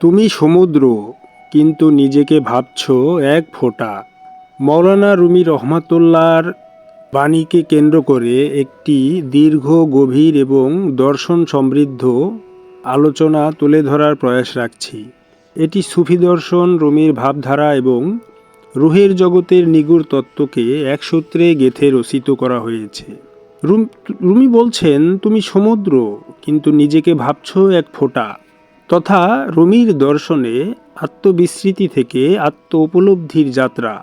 তুমি সমুদ্র, কিন্তু নিজেকে ভাবছ এক ফোঁটা। মৌলানা রুমি রহমাতুল্লার বাণীকে কেন্দ্র করে একটি দীর্ঘ, গভীর এবং দর্শন সমৃদ্ধ আলোচনা তুলে ধরার প্রয়াস রাখছি। এটি সুফি দর্শন, রুমির ভাবধারা এবং রুহের জগতের নিগুড় তত্ত্বকে এক সূত্রে গেথে রচিত করা হয়েছে। রুম, রুমি বলছেন, তুমি সমুদ্র, কিন্তু নিজেকে ভাবছ এক ফোঁটা। তথা রুমির দর্শনে আত্মবিস্মৃতি থেকে আত্ম উপলব্ধির যাত্রা।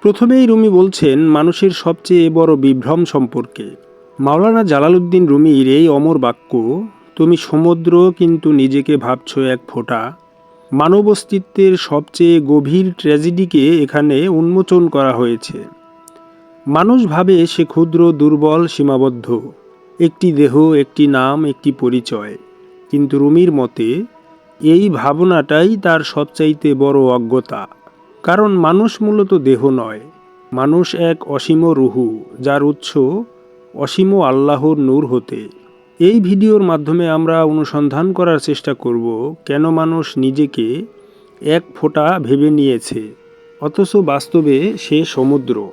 প্রথমেই রুমি বলছেন, মানুষের সবচেয়ে বড় বিভ্রম সম্পর্কে। মাওলানা জালালউদ্দিন রুমির এই অমর বাক্য, তুমি সমুদ্র কিন্তু নিজেকে ভাবছ এক ফোঁটা। মানব অস্তিত্বের সবচেয়ে গভীর ট্র্যাজেডিকে এখানে উন্মোচন করা হয়েছে। মানুষ ভাবে সে ক্ষুদ্র, দুর্বল, সীমাবদ্ধ। একটি দেহ, একটি নাম, একটি পরিচয়। কিন্তু রুমির মতে এই ভাবনাটাই তার সবচাইতে বড় অজ্ঞতা। কারণ মানুষ মূলত দেহ নয়। মানুষ এক অসীম রুহু, যার উৎস অসীম আল্লাহর নূর হতে। এই ভিডিওর মাধ্যমে আমরা অনুসন্ধান করার চেষ্টা করব কেন মানুষ নিজেকে এক ফোঁটা ভেবে নিয়েছে, অথচ বাস্তবে সে সমুদ্র।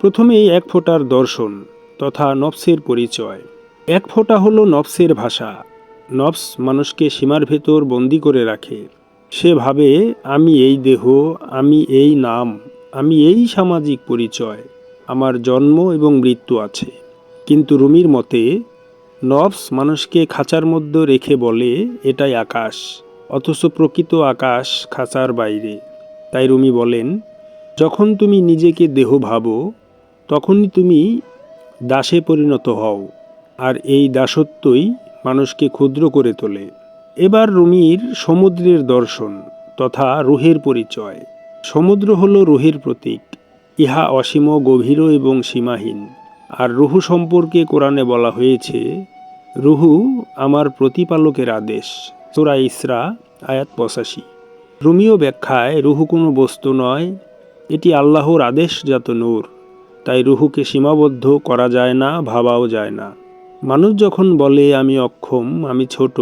প্রথমেই এক ফোঁটার দর্শন তথা নফসের পরিচয়। এক ফোঁটা হলো নফসের ভাষা। নফস মানুষকে সীমার ভেতর বন্দি করে রাখে। সে ভাবে, আমি এই দেহ, আমি এই নাম, আমি এই সামাজিক পরিচয়, আমার জন্ম এবং মৃত্যু আছে। কিন্তু রুমির মতে, নফস মানুষকে খাঁচার মধ্যে রেখে বলে, এটাই আকাশ, অথচ প্রকৃত আকাশ খাঁচার বাইরে। তাই রুমি বলেন, যখন তুমি নিজেকে দেহ ভাবো, তখনই তুমি দাসে পরিণত হও, আর এই দাসত্বই মানুষকে ক্ষুদ্র করে তোলে। এবার রুমির সমুদ্রের দর্শন তথা রুহের পরিচয়। সমুদ্র হল রুহের প্রতীক। ইহা অসীম, গভীর এবং সীমাহীন। আর রুহু সম্পর্কে কোরআনে বলা হয়েছে, রুহু আমার প্রতিপালকের আদেশ। তোরা ইসরা, আয়াত পঁচাশি। রুমিও ব্যাখ্যায়, রুহু কোনো বস্তু নয়, এটি আল্লাহর আদেশজাত নূর। তাই রুহুকে সীমাবদ্ধ করা যায় না, ভাবাও যায় না। মানুষ যখন বলে, আমি অক্ষম, আমি ছোট,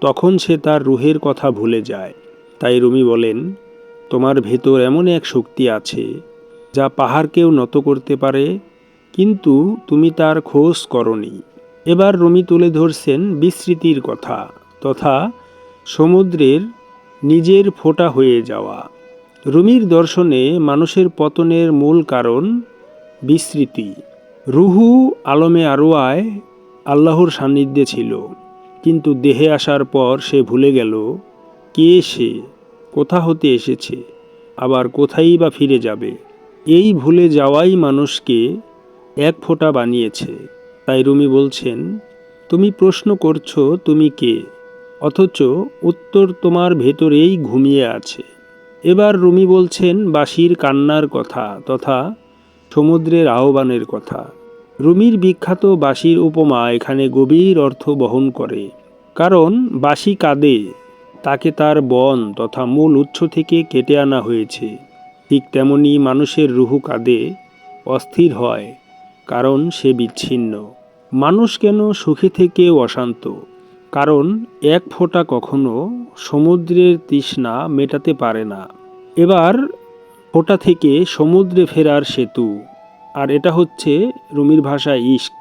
তখন সে তার রুহের কথা ভুলে যায়। তাই রুমি বলেন, তোমার ভেতর এমন এক শক্তি আছে, যা পাহাড়কেও নত করতে পারে, কিন্তু তুমি তার খোঁজ করনি। এবার রুমি তুলে ধরছেন বিস্মৃতির কথা, তথা সমুদ্রের নিজের ফোঁটা হয়ে যাওয়া। রুমির দর্শনে মানুষের পতনের মূল কারণ বিস্মৃতি। রুহু আলমে আরোয়ায় আল্লাহর সান্নিধ্যে ছিল। কিন্তু দেহে আসার পর সে ভুলে গেল, কে সে, কোথা হতে এসেছে, আবার কোথায় বা ফিরে যাবে। এই ভুলে যাওয়াই মানুষকে এক ফোঁটা বানিয়েছে। তাই রুমি বলছেন, তুমি প্রশ্ন করছ, তুমি কে? অথচ উত্তর তোমার ভেতরেই ঘুমিয়ে আছে। এবার রুমি বলছেন বাসির কান্নার কথা তথা সমুদ্রের আহ্বানের কথা। রুমির বিখ্যাত বাঁশির উপমা এখানে গভীর অর্থ বহন করে। কারণ বাঁশি কাঁদে, তাকে তার বন তথা মূল উৎস থেকে কেটে আনা হয়েছে। ঠিক তেমনি মানুষের রুহু কাঁদে, অস্থির হয়, কারণ সে বিচ্ছিন্ন। মানুষ কেন সুখী থেকেও অশান্ত? কারণ এক ফোঁটা কখনো সমুদ্রের তৃষ্ণা মেটাতে পারে না। এবার ফোঁটা থেকে সমুদ্রে ফেরার সেতু। আর এটা হচ্ছে রুমির ভাষায় ইস্ক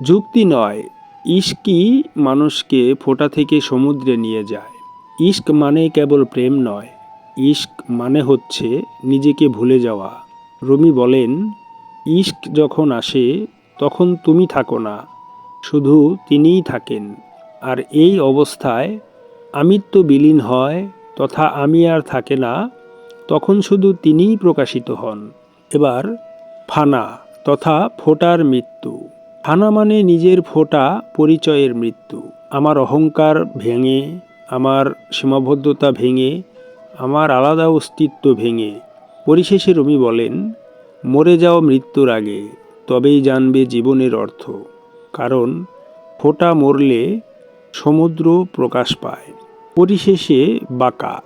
যুক্তি নয় ইস্কই মানুষকে ফোঁটা থেকে সমুদ্রে নিয়ে যায়। ইস্ক মানে কেবল প্রেম নয় ইস্ক মানে হচ্ছে নিজেকে ভুলে যাওয়া। রুমি বলেন ইস্ক যখন আসে, তখন তুমি থাকো না, শুধু তিনিই থাকেন। আর এই অবস্থায় আমিত্ব বিলীন হয়, তথা আমি আর থাকে না, তখন শুধু তিনিই প্রকাশিত হন। এবার ফানা তথা ফোটার মৃত্যু। ফানা মানে নিজের ফোটা, পরিচয়ের মৃত্যু। আমার অহংকার ভেঙে, আমার সীমাবদ্ধতা ভেঙে, আমার আলাদা অস্তিত্ব ভেঙে। পরিশেষে রমি বলেন, মরে যাও মৃত্যুর আগে, তবেই জানবে জীবনের অর্থ। কারণ ফোঁটা মরলে সমুদ্র প্রকাশ পায়। পরিশেষে বাঁকা,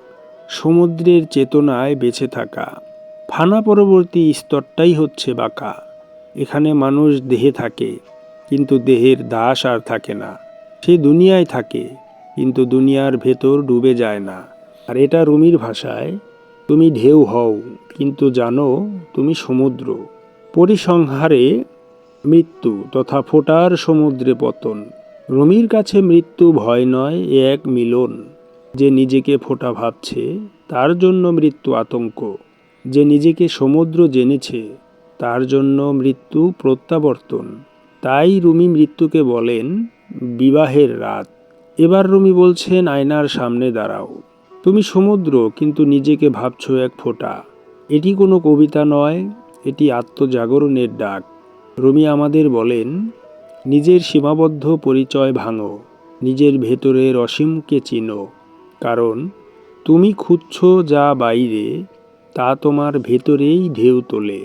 সমুদ্রের চেতনায় বেঁচে থাকা। ফানা পরবর্তী স্তরটাই হচ্ছে বাঁকা। এখানে মানুষ দেহে থাকে, কিন্তু দেহের দাস আর থাকে না। সে দুনিয়ায় থাকে, কিন্তু দুনিয়ার ভেতর ডুবে যায় না। আর এটা রুমির ভাষায়, তুমি ঢেউ হও, কিন্তু জানো তুমি সমুদ্র। পরিসংহারে মৃত্যু তথা ফোটার সমুদ্রে পতন। রুমির কাছে মৃত্যু ভয় নয়, এ এক মিলন। যে নিজেকে ফোটা ভাবছে, তার জন্য মৃত্যু আতঙ্ক। যে নিজেকে সমুদ্র জেনেছে, তার জন্য মৃত্যু প্রত্যাবর্তন। তাই রুমি মৃত্যুকে বলেন, বিবাহের রাত। এবার রুমি বলছেন আয়নার সামনে দাঁড়াও। তুমি সমুদ্র, কিন্তু নিজেকে ভাবছ এক ফোঁটা। এটি কোনো কবিতা নয়, এটি আত্মজাগরণের ডাক। রুমি আমাদের বলেন, নিজের সীমাবদ্ধ পরিচয় ভাঙো, নিজের ভেতরের অসীমকে চিনো। কারণ তুমি খুঁজছ যা বাইরে তা তোমার ভেতরেই ঢেউ তোলে।